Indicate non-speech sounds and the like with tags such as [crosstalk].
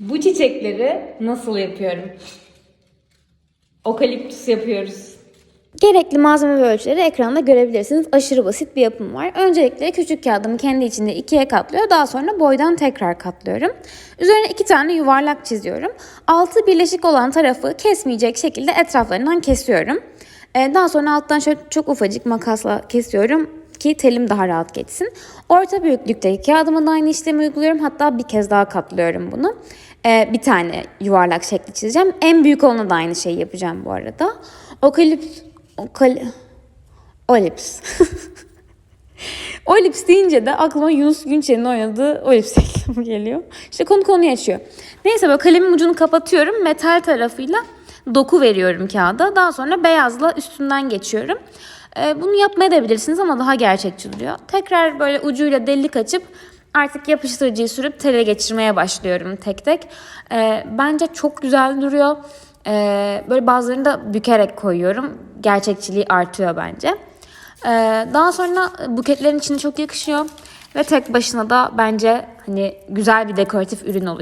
Bu çiçekleri nasıl yapıyorum? Okaliptüs yapıyoruz. Gerekli malzeme ve ölçüleri ekranda görebilirsiniz. Aşırı basit bir yapım var. Öncelikle küçük kağıdımı kendi içinde ikiye katlıyor. Daha sonra boydan tekrar katlıyorum. Üzerine iki tane yuvarlak çiziyorum. Altı birleşik olan tarafı kesmeyecek şekilde etraflarından kesiyorum. Ee, Daha sonra alttan şöyle çok ufacık makasla kesiyorum ki telim daha rahat geçsin. Orta büyüklükteki kağıdıma da aynı işlemi uyguluyorum. Hatta bir kez daha katlıyorum bunu. Ee, bir tane yuvarlak şekli çizeceğim. En büyük olana da aynı şeyi yapacağım bu arada. Okalips... Okal... Olips. [laughs] Olips deyince de aklıma Yunus Günçer'in oynadığı Olips [laughs] reklamı geliyor. İşte konu konuyu açıyor. Neyse böyle kalemin ucunu kapatıyorum. Metal tarafıyla doku veriyorum kağıda. Daha sonra beyazla üstünden geçiyorum. Ee, bunu yapmaya da bilirsiniz ama daha gerçekçi duruyor. Tekrar böyle ucuyla delik açıp artık yapıştırıcıyı sürüp tele geçirmeye başlıyorum tek tek. Ee, bence çok güzel duruyor. Ee, böyle bazılarını da bükerek koyuyorum. Gerçekçiliği artıyor bence. Ee, daha sonra buketlerin içine çok yakışıyor ve tek başına da bence hani güzel bir dekoratif ürün oluyor.